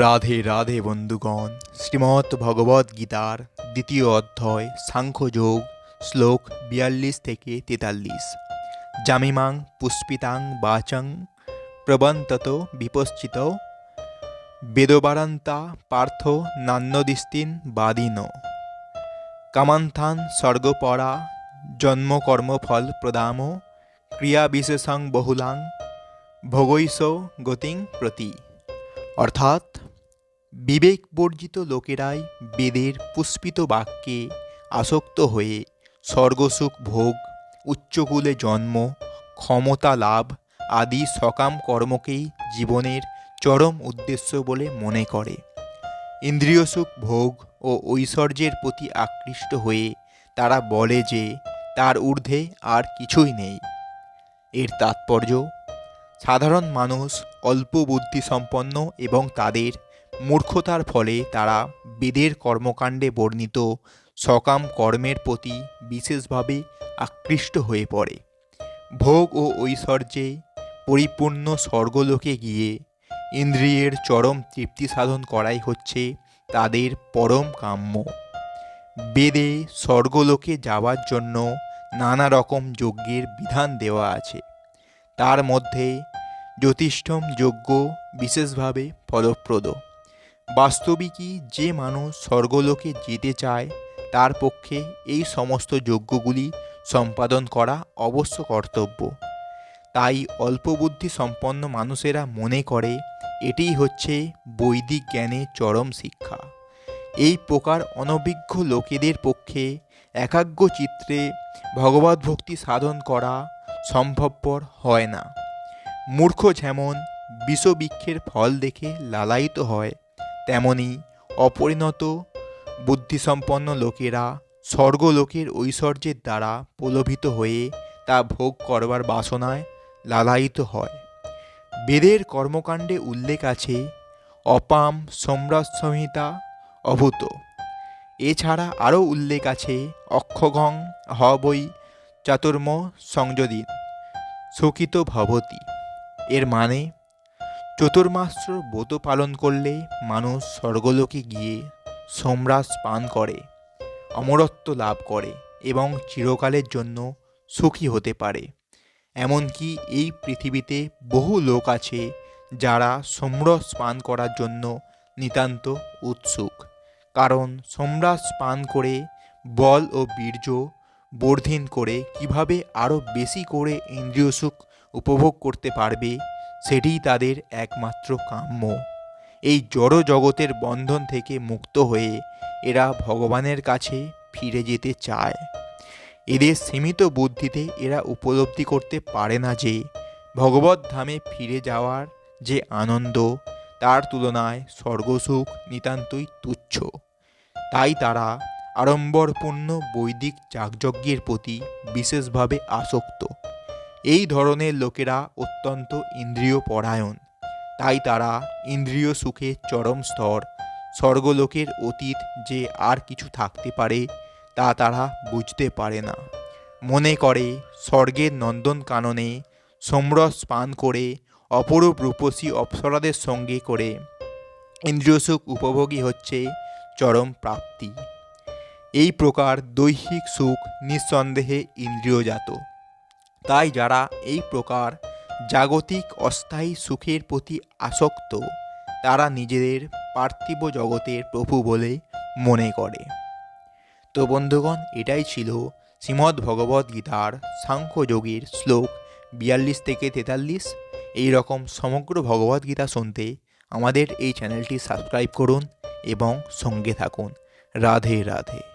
রাধে রাধে বন্ধুগণ, শ্রীমৎ ভগবদ গীতার দ্বিতীয় অধ্যায় সাংখ্যযোগ শ্লোক বিয়াল্লিশ থেকে তেতাল্লিশ। জামিমাং পুষ্পিতাং বাচং, প্রবন্তত বিপশ্চিত, বেদবারান্তা পার্থ নান্যদিস্তিন বাদিন। কামান্থান স্বর্গপরা, জন্মকর্মফল প্রদাম ক্রিয়া বিশেষং বহুলাং ভোগৈষ গতিং প্রতি। অর্থাৎ বিবেক বর্জিত লোকেরাই বেদের পুষ্পিত বাক্যে আসক্ত হয়ে স্বর্গসুখ ভোগ, উচ্চকুলে জন্ম, ক্ষমতা লাভ আদি সকাম কর্মকেই জীবনের চরম উদ্দেশ্য বলে মনে করে। ইন্দ্রিয় সুখ ভোগ ও ঐশ্বর্যের প্রতি আকৃষ্ট হয়ে তারা বলে যে, তার ঊর্ধ্বে আর কিছুই নেই। এর তাৎপর্য সাধারণ মানুষ অল্প বুদ্ধি সম্পন্ন এবং তাদের মূর্খতার ফলে তারা বেদের কর্মকাণ্ডে বর্ণিত সকাম কর্মের প্রতি বিশেষভাবে আকৃষ্ট হয়ে পড়ে। ভোগ ও ঐশ্বর্যে পরিপূর্ণ স্বর্গলোকে গিয়ে ইন্দ্রিয়ের চরম তৃপ্তি সাধন করাই হচ্ছে তাদের পরম কাম্য। বেদে স্বর্গলোকে যাওয়ার জন্য নানা রকম যজ্ঞের বিধান দেওয়া আছে। তার মধ্যে জ্যোতিষ্ঠম যজ্ঞ বিশেষভাবে ফলপ্রদ। বাস্তবিকই যে মানুষ স্বর্গলোকে যেতে চায়, তার পক্ষে এই সমস্ত যজ্ঞগুলি সম্পাদন করা অবশ্য কর্তব্য। তাই অল্প বুদ্ধি সম্পন্ন মানুষেরা মনে করে, এটিই হচ্ছে বৈদিক জ্ঞানের চরম শিক্ষা। এই প্রকার অনভিজ্ঞ লোকেদের পক্ষে একাগ্র চিত্রে ভগবত ভক্তি সাধন করা সম্ভবপর হয় না। মূর্খ যেমন বিষবৃক্ষের ফল দেখে লালায়িত হয়, তেমনি অপরিণত বুদ্ধিসম্পন্ন লোকেরা স্বর্গলোকের ঐশ্বর্যের দ্বারা প্রলোভিত হয়ে তা ভোগ করবার বাসনায় লালায়িত হয়। বেদের কর্মকাণ্ডে উল্লেখ আছে, অপাম সম্রাট সংহিতা অভূত। এছাড়া আরও উল্লেখ আছে, অক্ষগং হবৈ চাতুর্ম সংযোদিন, শোকিত ভবতি। এর মানে চতুর্মাস্র ব্রত পালন করলে মানুষ স্বর্গলোকে গিয়ে সোমরাস পান করে, অমরত্ব লাভ করে এবং চিরকালের জন্য সুখী হতে পারে। এমনকি এই পৃথিবীতে বহু লোক আছে যারা সোমরস পান করার জন্য নিতান্ত উৎসুক। কারণ সোমরাস পান করে বল ও বীর্য বর্ধিন করে কীভাবে আরও বেশি করে ইন্দ্রিয় সুখ উপভোগ করতে পারবে, সেটিই তাদের একমাত্র কাম্য। এই জড় জগতের বন্ধন থেকে মুক্ত হয়ে এরা ভগবানের কাছে ফিরে যেতে চায়। এদের সীমিত বুদ্ধিতে এরা উপলব্ধি করতে পারে না যে, ভগবত ধামে ফিরে যাওয়ার যে আনন্দ, তার তুলনায় স্বর্গসুখ নিতান্তই তুচ্ছ। তাই তারা আড়ম্বরপূর্ণ বৈদিক যাগযজ্ঞের প্রতি বিশেষভাবে আসক্ত। এই ধরনের লোকেরা অত্যন্ত ইন্দ্রিয় পরায়ণ তাই তারা ইন্দ্রিয় সুখের চরম স্তর, স্বর্গলোকের অতীত যে আর কিছু থাকতে পারে তা তারা বুঝতে পারে না। মনে করে স্বর্গের নন্দন কাননে সোমরস পান করে অপরূপ রূপসী অপ্সরাদের সঙ্গে করে ইন্দ্রিয় সুখ উপভোগী হচ্ছে চরম প্রাপ্তি। এই প্রকার দৈহিক সুখ নিঃসন্দেহে ইন্দ্রিয়জাত। তাই যারা এই প্রকার জাগতিক অস্থায়ী সুখের প্রতি আসক্ত, তারা নিজেদের পার্থিব জগতের প্রভু বলে মনে করে। তো বন্ধুগণ, এটাই ছিল শ্রীমদ্ ভগবদ গীতার সাংখ্যযোগীর শ্লোক বিয়াল্লিশ থেকে তেতাল্লিশ। এই রকম সমগ্র ভগবদ গীতা শুনতে আমাদের এই চ্যানেলটি সাবস্ক্রাইব করুন এবং সঙ্গে থাকুন। রাধে রাধে।